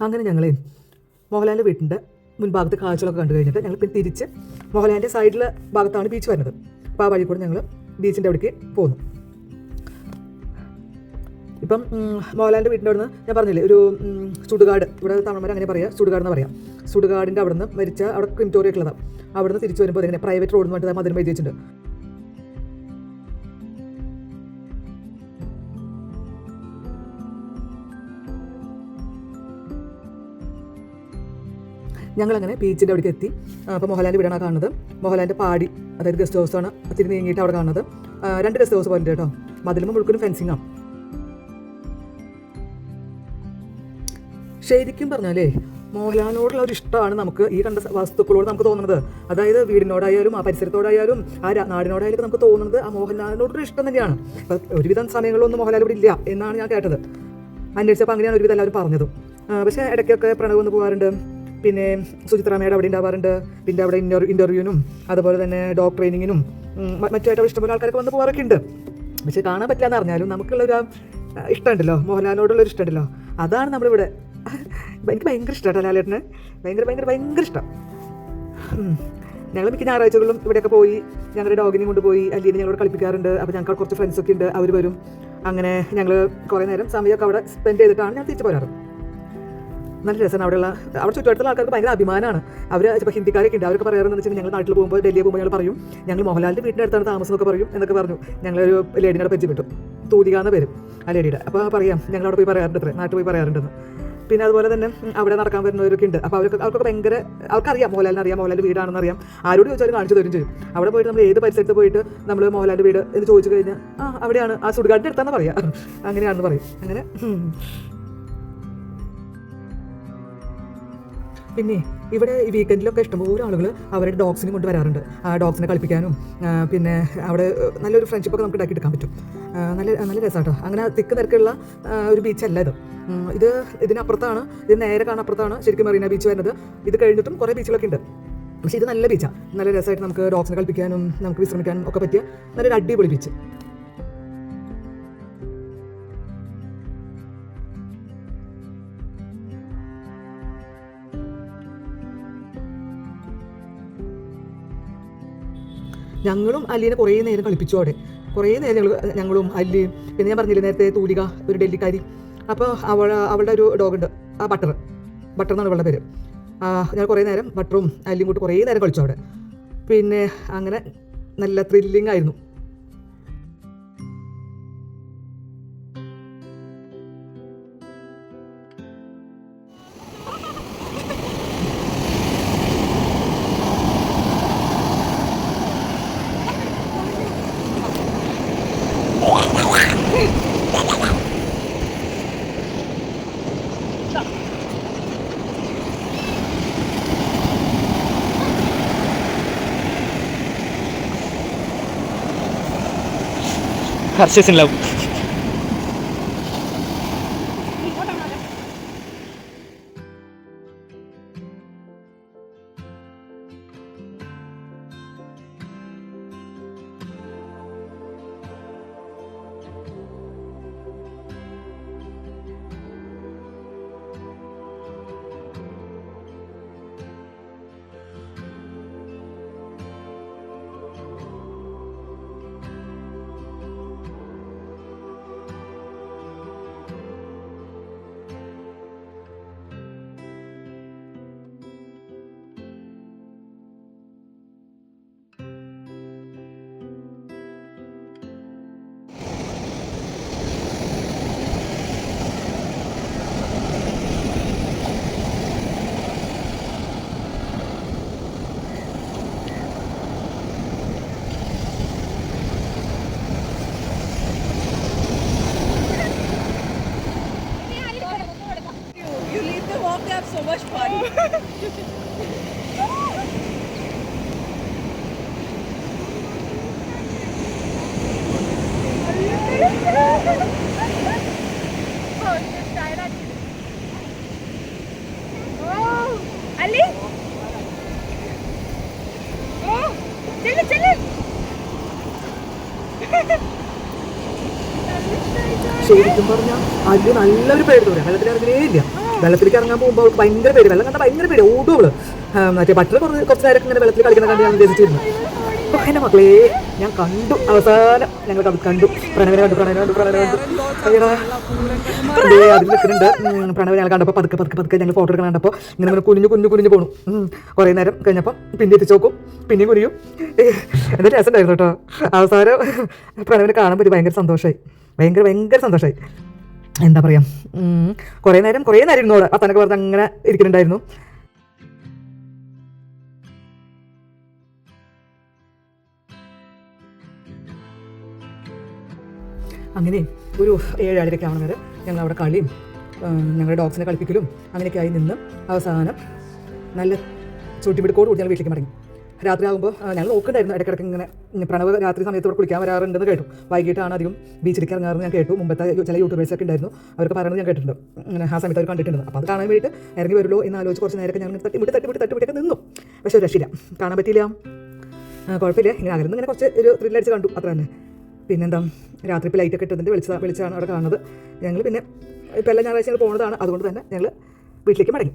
അങ്ങനെ ഞങ്ങൾ മോഹൻലാലിന്റെ വീട്ടിന്റെ മുൻഭാഗത്ത് കാഴ്ചകളൊക്കെ കണ്ടു കഴിഞ്ഞിട്ട് ഞങ്ങൾ പിന്നെ തിരിച്ച് മോഹൻലാലിന്റെ സൈഡിലെ ഭാഗത്താണ് ബീച്ച് വരുന്നത്. അപ്പോൾ ആ വഴി കൂടെ ഞങ്ങൾ ബീച്ചിന്റെ അവിടേക്ക് പോന്നു. ഇപ്പം മോഹൻലാലിന്റെ വീട്ടിന്റെ അവിടുന്ന് ഞാൻ പറഞ്ഞില്ലേ ഒരു ചുടുകാട് ഇവിടെ തമിഴ്മാർ അങ്ങനെ പറയാം സുടുകാട് എന്ന് പറയാം. സുടുകാടിന്റെ അവിടുന്ന് മരിച്ച അവിടെ ക്രിമിറ്റോറിയൊക്കെ ഉള്ളതാണ് അവിടുന്ന് തിരിച്ചു വരുമ്പോൾ ഇങ്ങനെ പ്രൈവറ്റ് റോഡ് എന്ന് പറഞ്ഞിട്ട് മധുരം എഴുതി വെച്ചിട്ടുണ്ട്. ഞങ്ങളങ്ങനെ ബീച്ചിന്റെ അവിടേക്ക് എത്തി. അപ്പോൾ മോഹൻലാലിന്റെ വീടാണ് കാണുന്നത്. മോഹൻലാലിന്റെ പാടി അതായത് ഗസ്റ്റ് ഹൗസാണ് തിരി നീങ്ങിയിട്ട് അവിടെ കാണുന്നത്. രണ്ട് ഗസ്റ്റ് ഹൗസ് പോലെ കേട്ടോ. മതിലും മുഴുക്കനും ഫെൻസിങ്ങാണ് ശരിക്കും പറഞ്ഞാലേ മോഹൻലാലിനോടുള്ള ഒരു ഇഷ്ടമാണ് നമുക്ക് ഈ കണ്ട വസ്തുക്കളോട് നമുക്ക് തോന്നുന്നത്. അതായത് വീടിനോടായാലും ആ പരിസരത്തോടായാലും ആ നാടിനോടായാലും നമുക്ക് തോന്നുന്നത് ആ മോഹൻലാലിനോടുള്ള ഇഷ്ടം തന്നെയാണ്. അപ്പം ഒരുവിധം സമയങ്ങളിലൊന്നും മോഹൻലാൽ ഇവിടെ ഇല്ല എന്നാണ് ഞാൻ കേട്ടത്. അന്വേഷിച്ചപ്പോൾ അങ്ങനെയാണ് ഒരുവിധം എല്ലാവരും പറഞ്ഞത്. പക്ഷേ ഇടയ്ക്കൊക്കെ പ്രണവ് വന്ന് പോകാറുണ്ട്. പിന്നെ സുചിത്ര സുചിത്രാമയുടെ അവിടെ ഉണ്ടാവാറുണ്ട്. പിന്നെ അവിടെ ഇന്റർ ഇന്റർവ്യൂവിനും അതുപോലെ തന്നെ ഡോഗ് ട്രെയിനിങ്ങിനും മറ്റായിട്ട് അവിടെ ഇഷ്ടംപോലെ ആൾക്കാരൊക്കെ വന്ന് പോകാറൊക്കെ ഉണ്ട്. പക്ഷെ കാണാൻ പറ്റില്ല എന്ന് അറിഞ്ഞാലും നമുക്കുള്ളൊരു ഇഷ്ടമുണ്ടല്ലോ. മോഹൻലാലിനോടുള്ളൊരു ഇഷ്ടമുണ്ടല്ലോ. അതാണ് നമ്മളിവിടെ. എനിക്ക് ഭയങ്കര ഇഷ്ടമാണ് ലാലേട്ടന്. ഭയങ്കര ഭയങ്കര ഭയങ്കര ഇഷ്ടം. ഞങ്ങൾ മിക്ക ഞായറാഴ്ചകളിലും ഇവിടെയൊക്കെ പോയി. ഞങ്ങളുടെ ഡോഗിനെയും കൊണ്ടുപോയി. അല്ലെങ്കിൽ ഞങ്ങളോട് കളിപ്പിക്കാറുണ്ട്. അപ്പോൾ ഞങ്ങൾക്ക് കുറച്ച് ഫ്രണ്ട്സൊക്കെ ഉണ്ട്. അവർ വരും. അങ്ങനെ ഞങ്ങൾ കുറേ നേരം സമയമൊക്കെ അവിടെ സ്പെൻഡ് ചെയ്തിട്ടാണ് ഞാൻ തിരിച്ചു പോരാറ്. നല്ല രസമാണ് അവിടെയുള്ള അവിടെ ചുറ്റുവട്ടത്തുള്ള ആൾക്കാർക്ക് ഭയങ്കര അഭിമാനമാണ്. അവർ ഇപ്പോൾ ഹിന്ദിക്കാരൊക്കെ ഉണ്ട്. അവരൊക്കെ പറയാറെന്ന് വെച്ചാൽ ഞങ്ങൾ നാട്ടിൽ പോകുമ്പോൾ ഡൽഹി പോകുമ്പോൾ ഞങ്ങൾ പറയും ഞങ്ങൾ മോഹൻലാലിന്റെ വീടിന്റെ അടുത്താണ് താമസം എന്നൊക്കെ പറയും എന്നൊക്കെ പറഞ്ഞു. ഞങ്ങളൊരു ലേഡിനെ പരിചയപ്പെട്ടു. തൂലിക എന്ന പേര് ആ ലേഡിയുടെ അപ്പോൾ പറയാം ഞങ്ങൾ അവിടെ പോയി പറയാറുണ്ട് അത്രേ നാട്ടിൽ പോയി പറയാറുണ്ടെന്ന്. പിന്നെ അതുപോലെ തന്നെ അവിടെ നടക്കാൻ വരുന്നവരൊക്കെ ഉണ്ട്. അപ്പോൾ അവർക്ക് അവർക്കൊക്കെ ഭയങ്കര അവർക്കറിയാം മോഹൻലാലിനെ അറിയാം മോഹൻലാലിന്റെ വീടാണെന്ന് അറിയാം. ആരോട് ചോദിച്ചാലും കാണിച്ചു തരും ചെയ്യും. അവിടെ പോയിട്ട് നമ്മൾ ഏത് പരിസരത്ത് പോയിട്ട് നമ്മൾ മോഹൻലാലിന്റെ വീട് എന്ന് ചോദിച്ചു കഴിഞ്ഞാൽ ആ അവിടെയാണ് ആ സുടുകാടിന്റെ അടുത്താണെന്ന് പറയാം. അങ്ങനെയാണെന്ന് പറയും. അങ്ങനെ പിന്നെ ഇവിടെ ഈ വീക്കെൻഡിലൊക്കെ ഇഷ്ടംപോലെ ആളുകൾ അവരുടെ ഡോഗ്സിനെ കൊണ്ട് വരാറുണ്ട്. ആ ഡോഗ്സിനെ കളിപ്പിക്കാനും പിന്നെ അവിടെ നല്ലൊരു ഫ്രണ്ട്ഷിപ്പൊക്കെ നമുക്ക് ഉണ്ടാക്കിയെടുക്കാൻ പറ്റും. നല്ല നല്ല രസമാട്ടോ അങ്ങനെ തിക്ക് തിരക്കുള്ള ഒരു ബീച്ചല്ല ഇത്. ഇത് ഇതിനപ്പുറത്താണ് ഇത് നേരെ കാണാപ്പുറത്താണ് ശരിക്കും മറീന ബീച്ച് വരുന്നത്. ഇത് കഴിഞ്ഞിട്ടും കുറേ ബീച്ചുകളൊക്കെ ഉണ്ട്. പക്ഷേ ഇത് നല്ല ബീച്ചാണ് നല്ല രസമായിട്ട് നമുക്ക് ഡോഗ്സിനെ കളിപ്പിക്കാനും നമുക്ക് വിശ്രമിക്കാനും ഒക്കെ പറ്റിയ നല്ലൊരു അടിപൊളി ബീച്ച്. ഞങ്ങളും അല്ലീനെ കുറേ നേരം കളിപ്പിച്ചു അവിടെ. കുറേ നേരം ഞങ്ങൾ ഞങ്ങളും അല്ലി പിന്നെ ഞാൻ പറഞ്ഞില്ലേ നേരത്തെ തൂലിക ഒരു ഡൽഹിക്കാരി അപ്പോൾ അവൾ അവളുടെ ഒരു ഡോഗുണ്ട് ആ ബട്ടർ ബട്ടർ എന്നാണ് അവളുടെ പേര്. ഞാൻ കുറേ നേരം ബട്ടറും അല്ലിയും കൂട്ടി കുറേ നേരം കളിച്ചു അവിടെ. പിന്നെ അങ്ങനെ നല്ല ത്രില്ലിംഗ് ആയിരുന്നു. ഹർഷസ് ലവ് Much fun. ശരിക്കും പറഞ്ഞാൽ അതിന് നല്ലൊരു പേര് തോന്നിയ വെള്ളത്തിൽ ഇറങ്ങലേ ഇല്ല വെള്ളത്തിലേക്ക് ഇറങ്ങാൻ പോകുമ്പോൾ ഭയങ്കര പേടി. വെള്ളം കണ്ടാൽ ഭയങ്കര പേടി. ഓടും അവൾ. മറ്റേ ബട്ടർ കുറച്ച് കുറച്ച് നേരം ഇങ്ങനെ വെള്ളത്തിൽ കളിക്കുന്ന കണ്ട് ഞാൻ ഉദ്ദേശിച്ചിരുന്നു ഓ, എന്റെ മക്കളെ ഞാൻ കണ്ടു. അവസാനം ഞങ്ങൾ കണ്ടു. പ്രണവിനെ കണ്ടു. പ്രണവിനെ കണ്ടു. പ്രണവിനെ കണ്ടു. അതിൽ നിൽക്കുന്നുണ്ട്. ഉം, പ്രണവ് ഞങ്ങൾ കണ്ടപ്പോൾ പതുക്കെ പതുക്കെ പതുക്കെ ഞങ്ങൾ ഫോട്ടോ എടുക്കാൻ കണ്ടപ്പോൾ ഇങ്ങനെ ഇങ്ങനെ കുനിഞ്ഞു കുഞ്ഞു കുനിഞ്ഞു പോണു. കുറേ നേരം കഴിഞ്ഞപ്പോൾ പിന്നെ എത്തിച്ചു നോക്കും. പിന്നെയും കുനിയും. എന്താ രസമുണ്ടായിരുന്നു കേട്ടോ. അവസാനം പ്രണവിനെ കാണുമ്പോൾ പറ്റി ഭയങ്കര സന്തോഷമായി ഭയങ്കര ഭയങ്കര സന്തോഷമായി എന്താ പറയുക ഉം, കുറേ നേരം കുറേ നേരം ഇരുന്നോട് അത്തനൊക്കെ പറഞ്ഞ് അങ്ങനെ ഇരിക്കുന്നുണ്ടായിരുന്നു. അങ്ങനെ ഒരു ഏഴരയ്ക്ക് ആവണ വരെ ഞങ്ങൾ അവിടെ കളിയും ഞങ്ങളുടെ ഡോഗ്സിനെ കളിപ്പിക്കലും അങ്ങനെയൊക്കെ ആയി നിന്ന് അവസാനം നല്ല ചുട്ടിപ്പിടിക്കോട് കൂടി ഞങ്ങൾ വീട്ടിലേക്ക് മടങ്ങി. രാത്രി ആകുമ്പോൾ ഞങ്ങൾ നോക്കണ്ടായിരുന്നു ഇടയ്ക്കിടയ്ക്ക് ഇങ്ങനെ പ്രണവ് രാത്രി സമയത്ത് ഇവിടെ കുളിക്കാൻ വരാറുണ്ടെന്ന് കേട്ടു. വൈകിട്ടാണ് അധികം ബീച്ചിലേക്ക് ഇറങ്ങാറെന്ന് ഞാൻ കേട്ടു. മുമ്പത്തെ ചില യൂട്യൂബേഴ്സൊക്കെ ഉണ്ടായിരുന്നു. അവർക്ക് പറയുന്നത് ഞാൻ കേട്ടിട്ടുണ്ട്. ഇങ്ങനെ ആ സമയത്ത് അവർ കണ്ടിട്ടുണ്ട്. അപ്പോൾ അത് കാണാൻ വേണ്ടിയിട്ട് ഇറങ്ങി വരുള്ളൂ എന്ന് ആലോചിച്ച് കുറച്ച് നേരമൊക്കെ ഞങ്ങൾ തട്ടിമുട്ടി തട്ടി തട്ടിമുട്ടിയൊക്കെ നിന്നു. പക്ഷേ ഒരു രക്ഷയില്ല. കാണാൻ പറ്റിയില്ല. കുഴപ്പമില്ല. ഇങ്ങനെ അകലെന്ന് ഇങ്ങനെ കുറച്ച് ഒരു ത്രില്ലടിച്ച് കണ്ടു. അത്ര തന്നെ. പിന്നെന്താ? രാത്രി ഇപ്പോൾ ലൈറ്റൊക്കെ ഇട്ടതിന്റെ വെളിച്ച വെളിച്ചാണ് അവിടെ കാണുന്നത്. ഞങ്ങൾ പിന്നെ ഇപ്പോൾ എല്ലാ ഞായറാഴ്ച ഞങ്ങൾ പോകുന്നതാണ് അതുകൊണ്ട് തന്നെ ഞങ്ങൾ വീട്ടിലേക്ക് മടങ്ങി.